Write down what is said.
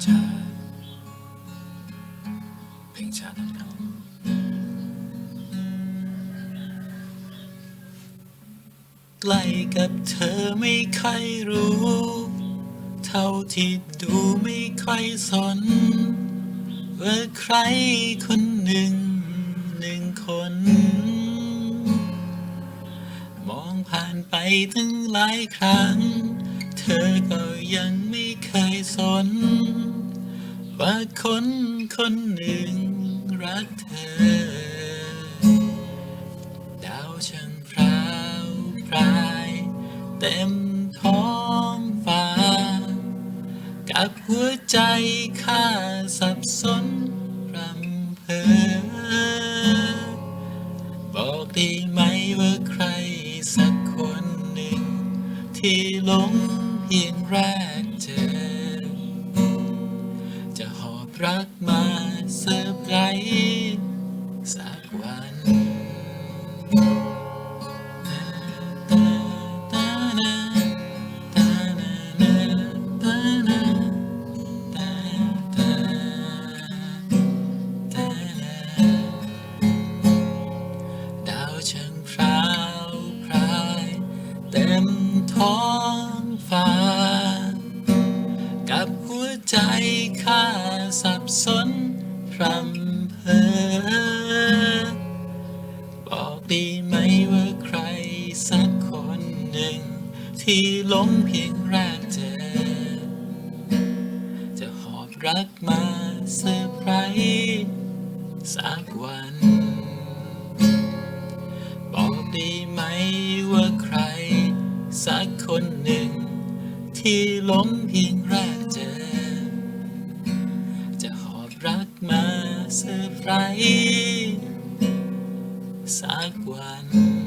ใกล้กับเธอไม่ค่อยรู้ เท่าที่ดูไม่ค่อยสน ว่าใครคนหนึ่งหนึ่งคน มองผ่านไปถึงหลายครั้ง เธอก็ยังไม่เคยสน ว่าคนคนหนึ่งรักเธอ ดาวช่างพราวพราย เต็มท้องฟ้า กับหัวใจข้าสับสนรำเพอ บอกได้ไหมว่าใครสักคนหนึ่ง ที่หลงเพียงแรก รักมาเซอร์ไพรส์สักวันดาวช่างพราวพรายเต็มท้องฟ้ากับ ใจข้าสับสนพรำเพอ บอกด้ไหมว่าใครสักคนหนึ่ง ที่หลงเพียงแรกเจอ จะหอบรักมาเซอร์ไพรส์สักวัน บอกด้ไหมว่าใครสักคนหนึ่ง ที่หลงเพียงแรกเจอ มา